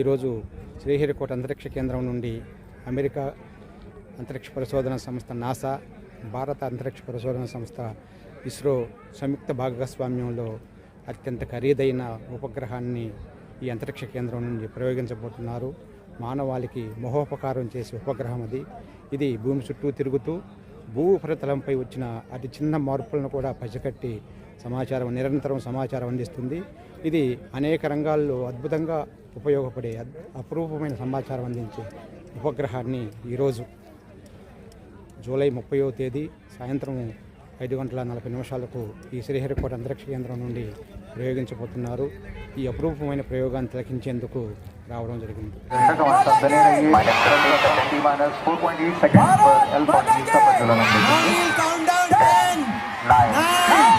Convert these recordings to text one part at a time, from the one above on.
ఈరోజు శ్రీహరికోట అంతరిక్ష కేంద్రం నుండి అమెరికా అంతరిక్ష పరిశోధన సంస్థ నాసా భారత అంతరిక్ష పరిశోధన సంస్థ ఇస్రో సంయుక్త భాగస్వామ్యంలో అత్యంత ఖరీదైన ఉపగ్రహాన్ని ఈ అంతరిక్ష కేంద్రం నుండి ప్రయోగించబోతున్నారు. మానవాళికి మహోపకారం చేసే ఉపగ్రహం అది. ఇది భూమి చుట్టూ తిరుగుతూ భూ ఉపరితలంపై వచ్చిన అతి చిన్న మార్పులను కూడా పసిగట్టి సమాచారం నిరంతరం సమాచారం అందిస్తుంది. ఇది అనేక రంగాల్లో అద్భుతంగా ఉపయోగపడే అపురూపమైన సమాచారం అందించే ఉపగ్రహాన్ని ఈరోజు జూలై ముప్పయో తేదీ సాయంత్రం ఐదు గంటల నలభై నిమిషాలకు ఈ శ్రీహరికోట అంతరిక్ష కేంద్రం నుండి ప్రయోగించబోతున్నారు. ఈ అపురూపమైన ప్రయోగాన్ని తిలకించేందుకు రావడం జరిగింది.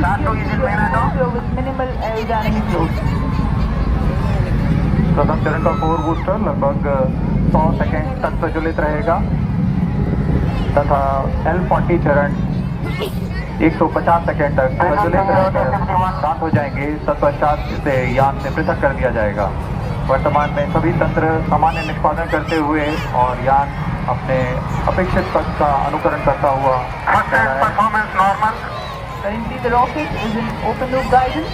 with minimal aerodynamic load. प्रथम चरण का कोर बूस्टर लगभग 100 सेकेंड तक प्रज्वलित रहेगा। तथा एल फोर्टी चरण 150 सेकेंड तक प्रज्वलित रहकर शांत हो जाएँगे तत्पश्चात इसे यान से पृथक कर दिया जाएगा। वर्तमान में सभी तंत्र सामान्य निष्पादन करते हुए और यान अपने अपेक्षित पथ का अनुकरण करता हुआ performance normal Currently the rocket is in open loop guidance.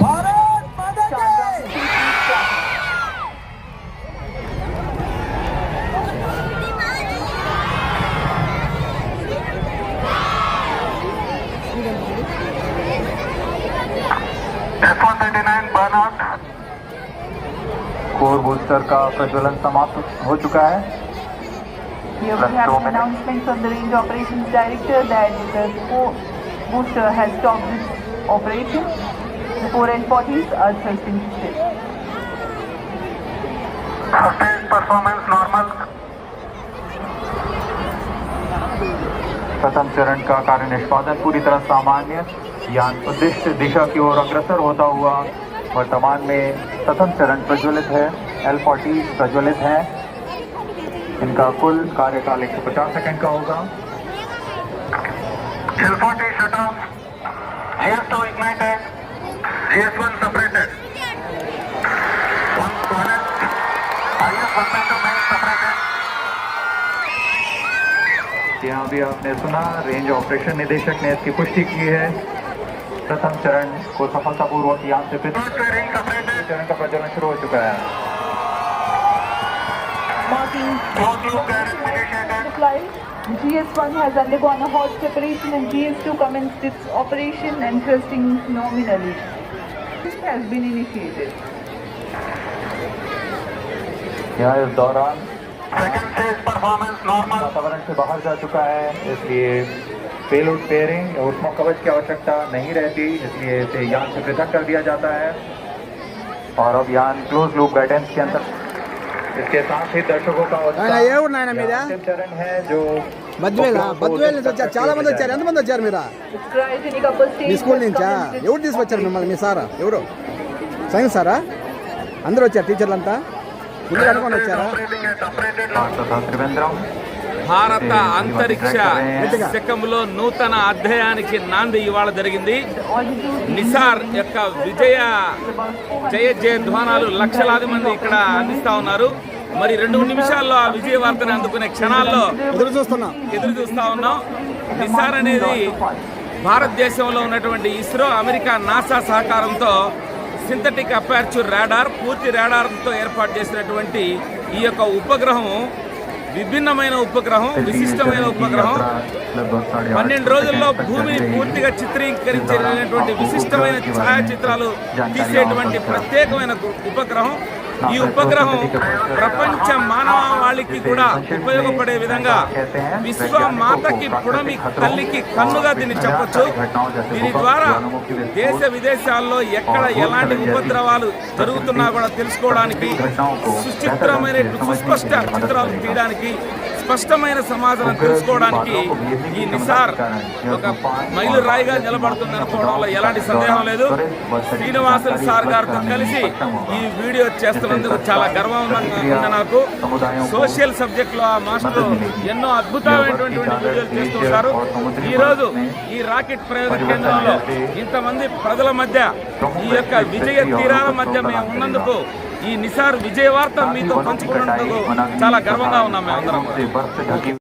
Bharat Mata Ki! three, two, one. Core booster का प्रज्वलन समाप्त हो चुका है Here we have an announcement from the range operations director that the booster has stopped its operation. The four L40s are testing still. Performance normal प्रथम चरण का कार्य निष्पादन पूरी तरह सामान्य यान उद्दिष्ट दिशा की ओर अग्रसर होता हुआ वर्तमान में प्रथम चरण प्रज्वलित है एल फोर्टी प्रज्वलित है इनका कुल कार्यकाल 150 सेकंड का होगा। यहाँ भी आपने सुना रेंज ऑपरेशन निदेशक ने इसकी पुष्टि की है। प्रथम चरण को सफलतापूर्वक यहाँ से पृथक चरण का प्रज्वलन शुरू हो चुका है। The. GS1 has undergone a hot separation and GS2 commenced its operation and thrusting nominally. This has been initiated. यहाँ इस दौरान वातावरण से बाहर जा चुका है इसलिए पेलोड पेयरिंग और उसमें कवच की आवश्यकता नहीं रहती इसलिए इसे यान से पृथक कर दिया जाता है और अब यान क्लोज लूप गाइडेंस के अंदर इसके साथ ही दर्शकों का उत्साह- ఆయన ఏ ఊరు నాయన మీది? यह अंतिम चरण है जो బద్వేలా బద్వేల్ నుంచి వచ్చారు చాలా మంది వచ్చారు ఎంతమంది వచ్చారు మీరు Its cryogenic upper stage me school has నుంచా commenced its ఎవరు తీసుకొచ్చారు మిమ్మల్ని మీ సారా ఎవరు సైన్స్ సారా అందరూ వచ్చారు టీచర్లు అంతా ముందు అనుకొని వచ్చారా तथा त्रिवेंद्रम భారత అంతరిక్ష శకంలో నూతన అధ్యాయానికి నాంది ఇవాళ జరిగింది. నిసార్ యొక్క విజయ జయ జయ ధ్వానాలు లక్షలాది మంది ఇక్కడ అందిస్తా ఉన్నారు. మరి రెండు నిమిషాల్లో ఆ విజయ వార్తను అందుకునే క్షణాల్లో ఎదురు చూస్తున్నాం. ఎదురు చూస్తా ఉన్నాం. నిసార్ అనేది భారతదేశంలో ఉన్నటువంటి ఇస్రో అమెరికా నాసా సహకారంతో సింథటిక్ అపార్చర్ రాడార్ పూర్తి రాడార్తో ఏర్పాటు చేసినటువంటి ఈ యొక్క ఉపగ్రహం విభిన్నమైన ఉపగ్రహం విశిష్టమైన ఉపగ్రహం. పన్నెండు రోజుల్లో భూమిని పూర్తిగా చిత్రీకరించినటువంటి విశిష్టమైన ఛాయాచిత్రాలు తీసేటువంటి ప్రత్యేకమైన ఉపగ్రహం. ఈ ఉపగ్రహం ప్రపంచ మానవాళికి కూడా ఉపయోగపడే విధంగా విశ్వ మాతకి పుడమి తల్లికి కన్నుగా దీన్ని చెప్పచ్చు. దీని ద్వారా దేశ విదేశాల్లో ఎక్కడ ఎలాంటి ఉపద్రవాలు జరుగుతున్నా కూడా తెలుసుకోవడానికి సుచిత్రమైన సుస్పష్ట చిత్రాలు తీయడానికి స్పష్టమైన సమాధానం తెలుసుకోవడానికి ఈ నిసార్ ఒక మైలు రాయిగా నిలబడుతుంది అనుకోవడంలో ఎలాంటి సందేహం లేదు. శ్రీనివాసన్ సార్ గారితో కలిసి ఈ వీడియో చేస్తున్నందుకు చాలా గర్వంగా ఉంది నాకు. సోషల్ సబ్జెక్ట్లో ఆ మాస్టర్ ఎన్నో అద్భుతమైనటువంటి వీడియోలు చేస్తుంటారు ఈ రోజు ఈ రాకెట్ ప్రయోగ కేంద్రంలో ఇంతమంది ప్రజల మధ్య ఈ యొక్క విజయ తీరాల మధ్య మేము ఉన్నందుకు ఈ నిసార్ విజయ వార్త మీతో పంచుకున్నందుకు చాలా గర్వంగా ఉన్నాం అందరం